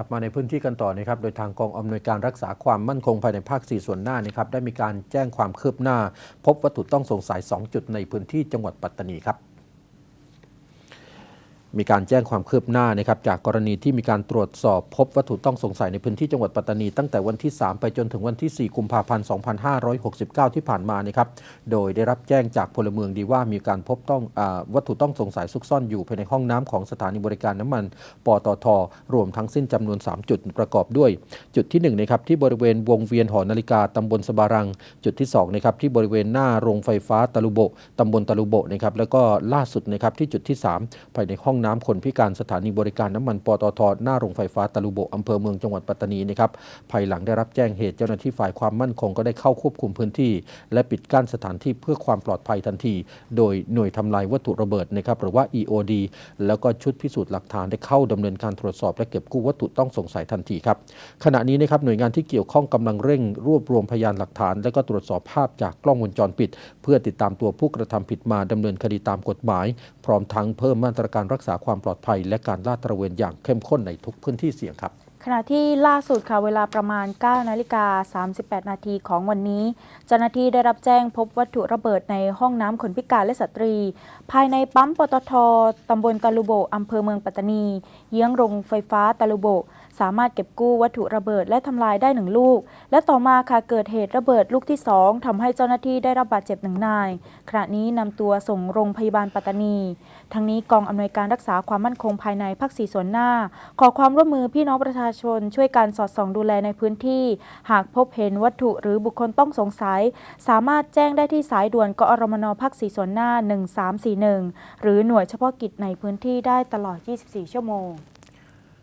ลับมาในพื้นที่กันต่อนะครับ โดยทางกองอำนวยการรักษาความมั่นคงภายในภาค 4 ส่วนหน้านะครับ ได้มีการแจ้งความคืบหน้า พบวัตถุต้องสงสัย 2 จุดในพื้นที่จังหวัดปัตตานีครับ มีการแจ้งความคืบหน้านะครับจากกรณีที่มีการตรวจสอบพบวัตถุต้องสงสัยในพื้นที่จังหวัดปัตตานีตั้งแต่วันที่ 3 ไปจนถึงวันที่ 4 กุมภาพันธ์ 2569 ที่ผ่านมานะครับโดยได้รับแจ้งจากพลเมืองดีว่ามีการพบต้องอวัตถุต้องสงสัยซุกซ่อนอยู่ภายในห้องน้ำของสถานีบริการน้ำมันปตทรวมทั้งสิ้นจำนวน 3 จุดประกอบด้วย จุดที่1นะครับที่บริเวณวงเวียนหอนาฬิกาตำบลสบารัง จุดที่2นะครับที่บริเวณหน้าโรงไฟฟ้าตะลุโบะตำบลตะลุโบนะครับแล้วก็ล่าสุดนะครับที่จุดที่ 3 ภายในห้องน้ำคนพิการสถานีบริการน้ำมันปตทหน้าโรงไฟฟ้าตะลุโบอำเภอเมืองจังหวัดปัตตานีนะครับภายหลังได้รับแจ้งเหตุเจ้าหน้าที่ฝ่ายความมั่นคงก็ได้เข้าควบคุมพื้นที่ และปิดกั้นสถานที่เพื่อความปลอดภัยทันที โดยหน่วยทำลายวัตถุระเบิดนะครับหรือว่า EOD แล้วก็ชุดพิสูจน์หลักฐานได้เข้าดำเนินการตรวจสอบและเก็บกู้วัตถุต้องสงสัยทันทีครับขณะนี้นะครับหน่วยงานที่เกี่ยวข้องกำลังเร่งรวบรวมพยานหลักฐาน และก็ตรวจสอบภาพจากกล้องวงจรปิด เพื่อติดตามตัวผู้กระทำผิดมาดำเนินคดีตามกฎหมาย พร้อมทั้งเพิ่มมาตรการรักษาความปลอดภัย และการลาดตระเวนอย่างเข้มข้นในทุกพื้นที่เสี่ยงครับ ขณะที่ล่าสุดค่ะเวลาประมาณ 9 นาฬิกา 38 นาทีของวันนี้ เจ้าหน้าที่ได้รับแจ้งพบวัตถุระเบิดในห้องน้ำคนพิการและสตรี ภายในปั๊มปตทตำบลตะลุโบอำเภอเมืองปัตตานี เยื้องโรงไฟฟ้าตะลุโบ สามารถเก็บกู้วัตถุระเบิดและทำลายได้หนึ่งลูก และต่อมาค่ะเกิดเหตุระเบิดลูกที่ 2ทำให้เจ้าหน้าที่ได้รับบาดเจ็บหนึ่งนาย ขณะนี้นำตัวส่งโรงพยาบาลปัตตานี ทั้งนี้กองอำนวยการรักษาความมั่นคงภายในภาคสีส่วนหน้า ขอความร่วมมือพี่น้องประชาชนช่วยการสอดส่องดูแลในพื้นที่ หากพบเห็นวัตถุหรือบุคคลต้องสงสัย สามารถแจ้งได้ที่สายด่วนกอรมนภาคสีส่วนหน้า 1341 หรือหน่วยเฉพาะกิจในพื้นที่ได้ตลอด 24 ชั่วโมง